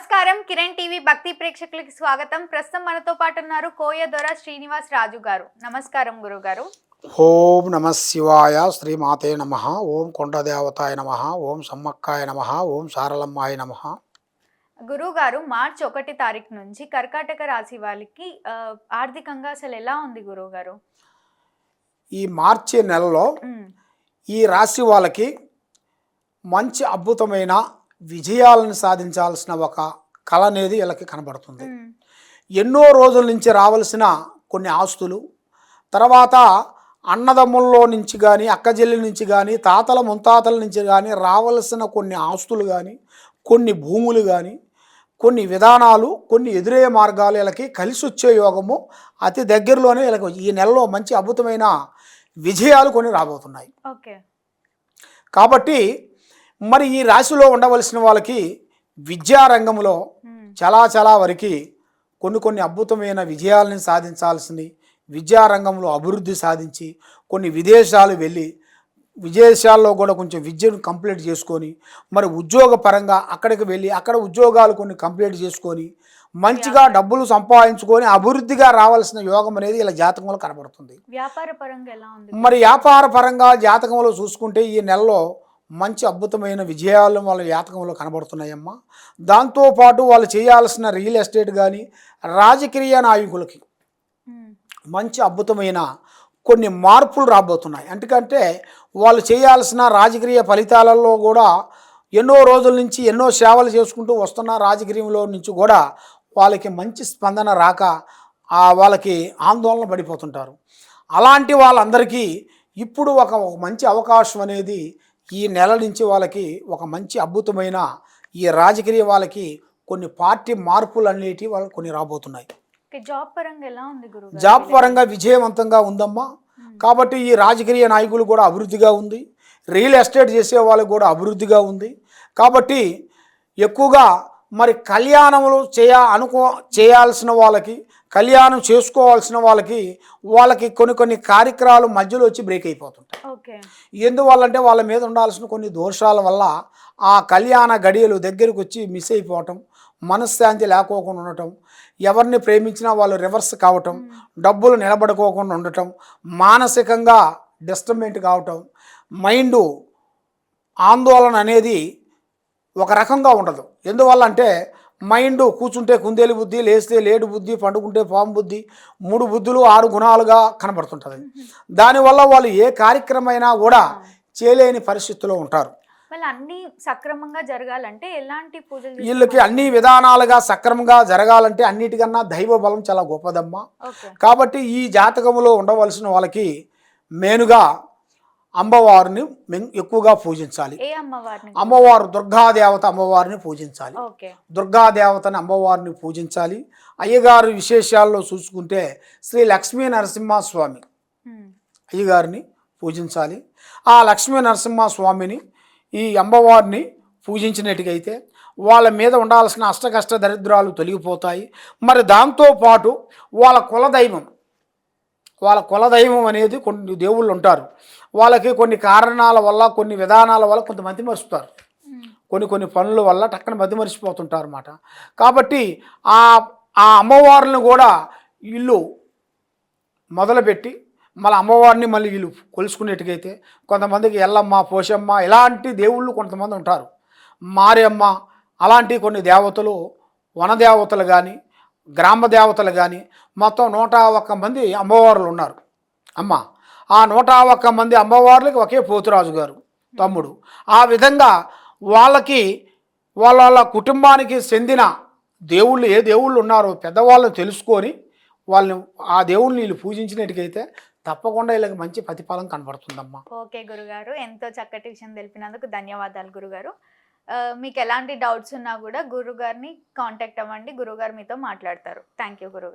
నమస్కారం. కిరణ్ టీవీ భక్తి ప్రేక్షకులకి స్వాగతం. ప్రస్తుతం మనతో పాటు ఉన్నారు కోయ దొర శ్రీనివాస్ రాజు గారు. నమస్కారం గురువు గారు ఓం నమ శివాయ శ్రీమాతే నమ. ఓం కొండదేవతాయ నమ. ఓం సమ్మక్కాయ నమ. ఓం సారలమ్మాయ నమ. గురువు గారు మార్చి ఒకటి తారీఖు నుంచి కర్కాటక రాశి వాళ్ళకి ఆర్థికంగా అసలు ఎలా ఉంది గురువు గారు ఈ మార్చి నెలలో ఈ రాశి వాళ్ళకి మంచి అద్భుతమైన విజయాలను సాధించాల్సిన ఒక కళ అనేది వీళ్ళకి కనబడుతుంది. ఎన్నో రోజుల నుంచి రావాల్సిన కొన్ని ఆస్తులు తర్వాత అన్నదమ్ముల్లో నుంచి కానీ అక్కజెల్లి నుంచి కానీ తాతల ముంతాతల నుంచి కానీ రావలసిన కొన్ని ఆస్తులు కానీ కొన్ని భూములు కానీ కొన్ని విధానాలు కొన్ని ఎదురయ్యే మార్గాలు వీళ్ళకి కలిసి వచ్చే యోగము అతి దగ్గరలోనే వీళ్ళకి ఈ నెలలో మంచి అద్భుతమైన విజయాలు కొన్ని రాబోతున్నాయి. ఓకే. కాబట్టి మరి ఈ రాశిలో ఉండవలసిన వాళ్ళకి విద్యారంగంలో చాలా చాలా వరకు కొన్ని కొన్ని అద్భుతమైన విజయాలను సాధించాల్సింది. విద్యారంగంలో అభివృద్ధి సాధించి కొన్ని విదేశాలు వెళ్ళి విదేశాల్లో కూడా కొంచెం విద్యను కంప్లీట్ చేసుకొని మరి ఉద్యోగ పరంగా అక్కడికి వెళ్ళి అక్కడ ఉద్యోగాలు కొన్ని కంప్లీట్ చేసుకొని మంచిగా డబ్బులు సంపాదించుకొని అభివృద్ధిగా రావాల్సిన యోగం అనేది ఇలా జాతకంలో కనబడుతుంది. వ్యాపార పరంగా మరి వ్యాపార పరంగా జాతకంలో చూసుకుంటే ఈ నెలలో మంచి అద్భుతమైన విజయాలు వాళ్ళ జాతకంలో కనబడుతున్నాయమ్మా. దాంతోపాటు వాళ్ళు చేయాల్సిన రియల్ ఎస్టేట్ కానీ రాజకీయ నాయకులకి మంచి అద్భుతమైన కొన్ని మార్పులు రాబోతున్నాయి. ఎందుకంటే వాళ్ళు చేయాల్సిన రాజకీయ ఫలితాలలో కూడా ఎన్నో రోజుల నుంచి ఎన్నో సేవలు చేసుకుంటూ వస్తున్న రాజకీయంలో నుంచి కూడా వాళ్ళకి మంచి స్పందన రాక వాళ్ళకి ఆందోళన పడిపోతుంటారు. అలాంటి వాళ్ళందరికీ ఇప్పుడు ఒక మంచి అవకాశం అనేది ఈ నెల నుంచి వాళ్ళకి ఒక మంచి అద్భుతమైన ఈ రాజకీయ వాళ్ళకి కొన్ని పార్టీ మార్పులు అనేటివి వాళ్ళకి కొన్ని రాబోతున్నాయి. ఓకే, జాబ్ పరంగా ఎలా ఉంది గురువు గారు? జాబ్ పరంగా విజయవంతంగా ఉందమ్మా. కాబట్టి ఈ రాజకీయ నాయకులు కూడా అభివృద్ధిగా ఉంది. రియల్ ఎస్టేట్ చేసే వాళ్ళకి కూడా అభివృద్ధిగా ఉంది. కాబట్టి ఎక్కువగా మరి కళ్యాణములు చేయ అనుకో చేయాల్సిన వాళ్ళకి కళ్యాణం చేసుకోవాల్సిన వాళ్ళకి వాళ్ళకి కొన్ని కొన్ని కార్యక్రమాలు మధ్యలో వచ్చి బ్రేక్ అయిపోతుంటాయి. ఎందువల్లంటే వాళ్ళ మీద ఉండాల్సిన కొన్ని దోషాల వల్ల ఆ కళ్యాణ గడియలు దగ్గరికి వచ్చి మిస్ అయిపోవటం మనశ్శాంతి లేకోకుండా ఉండటం ఎవరిని ప్రేమించినా వాళ్ళు రివర్స్ కావటం డబ్బులు నిలబడుకోకుండా ఉండటం మానసికంగా డిస్టర్బెంట్ కావటం మైండు ఆందోళన అనేది ఒక రకంగా ఉండదు. ఎందువల్ల అంటే మైండ్ కూర్చుంటే కుందేలు బుద్ధి లేస్తే లేడు బుద్ధి పండుకుంటే పాము బుద్ధి మూడు బుద్ధులు ఆరు గుణాలుగా కనబడుతుంటుంది. దానివల్ల వాళ్ళు ఏ కార్యక్రమైనా కూడా చేయలేని పరిస్థితిలో ఉంటారు. అన్ని సక్రమంగా జరగాలంటే ఎలాంటి పూజలు చేస్తే- వీళ్ళకి అన్ని విధానాలుగా సక్రమంగా జరగాలంటే అన్నిటికన్నా దైవ బలం చాలా గొప్పదమ్మా. కాబట్టి ఈ జాతకంలో ఉండవలసిన వాళ్ళకి మేనుగా అమ్మవారిని ఎక్కువగా పూజించాలి. అమ్మవారు దుర్గాదేవత అమ్మవారిని పూజించాలి. దుర్గాదేవతని అమ్మవారిని పూజించాలి. అయ్యగారు విశేషాల్లో చూసుకుంటే శ్రీ లక్ష్మీ నరసింహస్వామి అయ్యగారిని పూజించాలి. ఆ లక్ష్మీ నరసింహస్వామిని ఈ అమ్మవారిని పూజించినట్టుగైతే వాళ్ళ మీద ఉండాల్సిన అష్టకష్ట దరిద్రాలు తొలగిపోతాయి. మరి దాంతోపాటు వాళ్ళ కులదైవం వాళ్ళ కులదైవం అనేది కొన్ని దేవుళ్ళు ఉంటారు. వాళ్ళకి కొన్ని కారణాల వల్ల కొన్ని విధానాల వల్ల కొంతమంది మరుస్తారు. కొన్ని కొన్ని పనుల వల్ల టక్కన మధ్య మరిచిపోతుంటారు అన్నమాట కాబట్టి ఆ ఆ అమ్మవారిని కూడా వీళ్ళు మొదలుపెట్టి మళ్ళీ అమ్మవారిని మళ్ళీ వీళ్ళు కొలుసుకునేట్టుకైతే కొంతమందికి ఎల్లమ్మ పోషమ్మ ఇలాంటి దేవుళ్ళు కొంతమంది ఉంటారు. మారియమ్మ అలాంటి కొన్ని దేవతలు వనదేవతలు కానీ గ్రామ దేవతలు కానీ మొత్తం నూట ఒక్క మంది అమ్మవార్లు ఉన్నారు. అమ్మ ఆ నూట ఒక్క మంది అమ్మవార్లకి ఒకే పోతురాజు గారు తమ్ముడు. ఆ విధంగా వాళ్ళకి వాళ్ళ వాళ్ళ కుటుంబానికి చెందిన దేవుళ్ళు ఏ దేవుళ్ళు ఉన్నారో పెద్దవాళ్ళని తెలుసుకొని వాళ్ళని ఆ దేవుళ్ళని వీళ్ళు పూజించినట్టుకైతే తప్పకుండా వీళ్ళకి మంచి ప్రతిఫలం కనబడుతుందమ్మా. ఓకే గురుగారు ఎంతో చక్కటి విషయం తెలిపినందుకు ధన్యవాదాలు గురుగారు. మీకు ఎలాంటి డౌట్స్ ఉన్నా కూడా గురుగారిని కాంటాక్ట్ అవ్వండి. గురుగారు మీతో మాట్లాడతారు. థ్యాంక్ యూ గురుగారు.